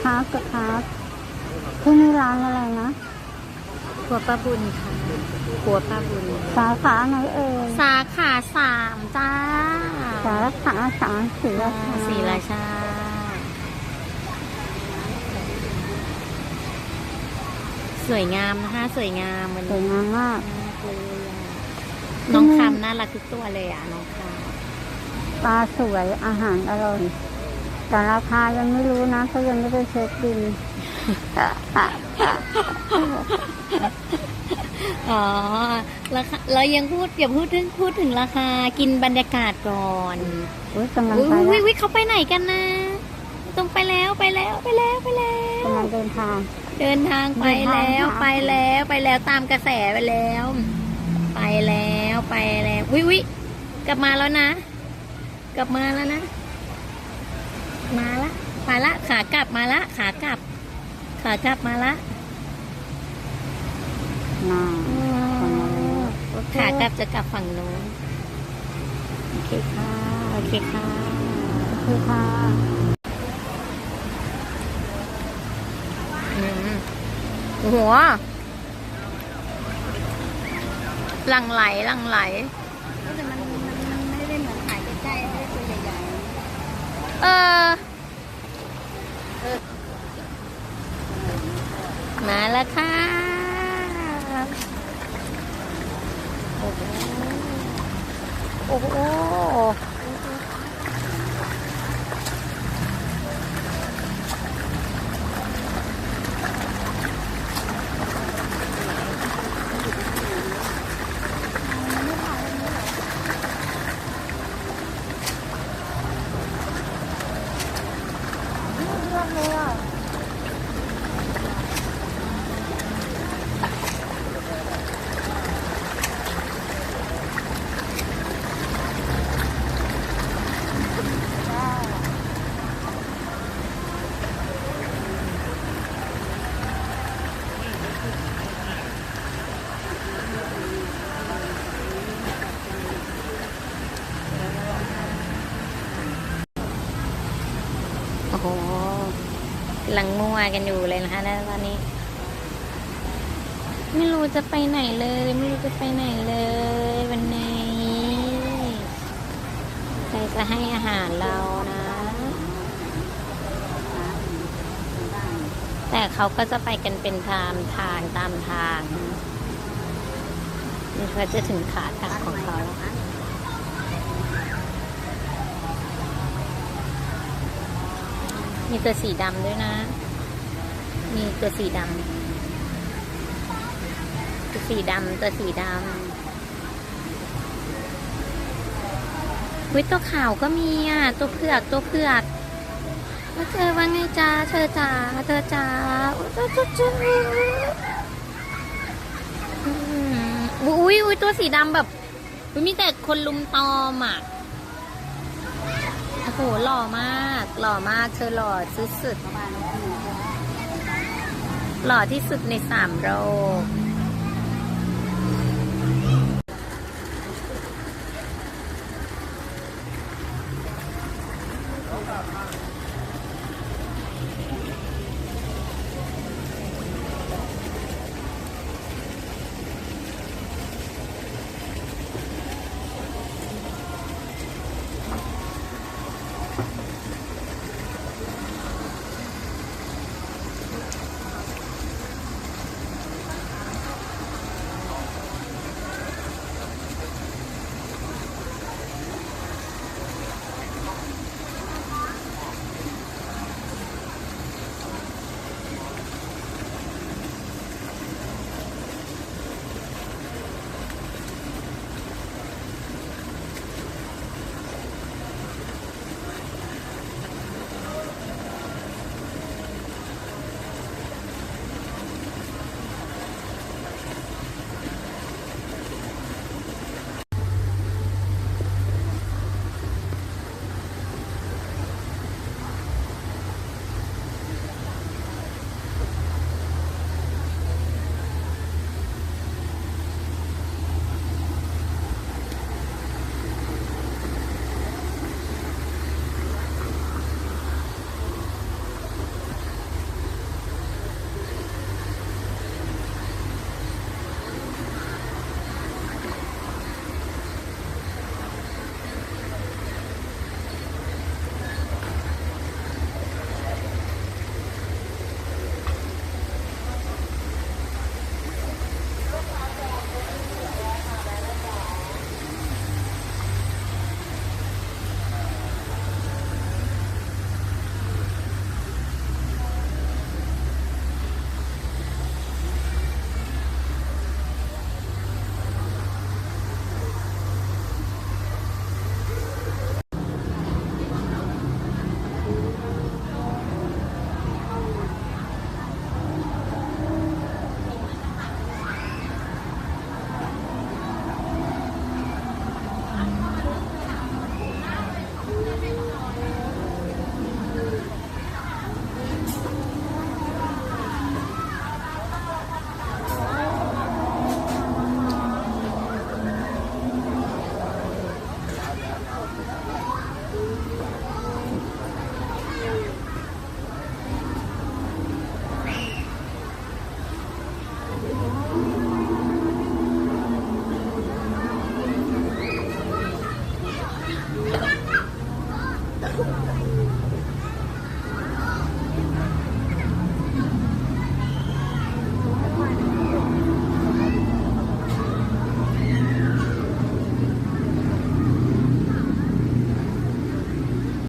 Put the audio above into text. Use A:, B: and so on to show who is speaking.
A: ครับกระครับที่นี่ร้านอะไรนะ
B: ครัวป้าบุญค่ะครัวป้าบุญ
A: สาขาไหนเอ่ย
B: สาขาสามจ้า
A: สาขาสามศรีราชา
B: ศรีราชาสวยงามนะคะสวยงามวัน
A: สวย
B: นี้
A: งามมาก
B: มากเลยอะน้องคำน่ารักทุกตัวเลยอะน้องค
A: ปลาสวยอาหารอร่อย แต่ราคายังไม่รู้นะเพราะยังไม่ได้เช็คบินำ
B: อ๋อราคาเรายังพูดอย่าพูดถึงพูดถึงราคากินบรรยากาศก่อน
A: อุ้ยกำลัง
B: อุ้ย
A: ไป
B: อุ้ย
A: แล้ว
B: อุ้ยเขาไปไหนกันนะต้องไปแล้วไปแล้วไปแล้วไปแล้ว
A: กำลังเดินทาง
B: เดินทางไปแล้ว
A: เดินทาง
B: ไปแล้วไปแล้วตามกระแสไปแล้ว ไปแล้วไปแล้ววิวิกลับมาแล้วนะ กลับมาแล้วนะ มาละมาละขากลับมาละขากลับ ขากลับมาละ
A: น่า
B: ขากลับจะกลับฝั่งโน้นโอเคค่ะโอเคค่ะ
A: คือค่ะ
B: อืมโอ้โหหลังไหลหลังไหล
A: แต่มันมันไม่ได้เหมือนขายใกล้ๆไม่ได้ตัวใหญ่
B: เออ มาแล้วค่ะ โอ้โห โอ้โห กำลังมั่วกันอยู่เลยนะคะแล้วตอนนี้ ไม่รู้จะไปไหนเลย ไม่รู้จะไปไหนเลย วันนี้ใครจะให้อาหารเรานะ แต่เขาก็จะไปกันเป็นทางทางตามทางนี่เขาจะถึงขากลับของเขาแล้ว มีตัวสีดำด้วยนะ มีตัวสีดำตัวสีดำตัวสีดำวิตัวขาวก็มีอะ ตัวเผือกตัวเผือกแล้วเธอว่าไงจ้าเธอจ้าเธอจ้าอุ๊ยจ้าจ้าจ้าอืมอุ้ยอุ้ยตัวสีดำแบบมีแต่คนลุมตอมอะ โหหล่อมาก หล่อมากเธอหล่อที่สุดหล่อที่สุดในสามโลก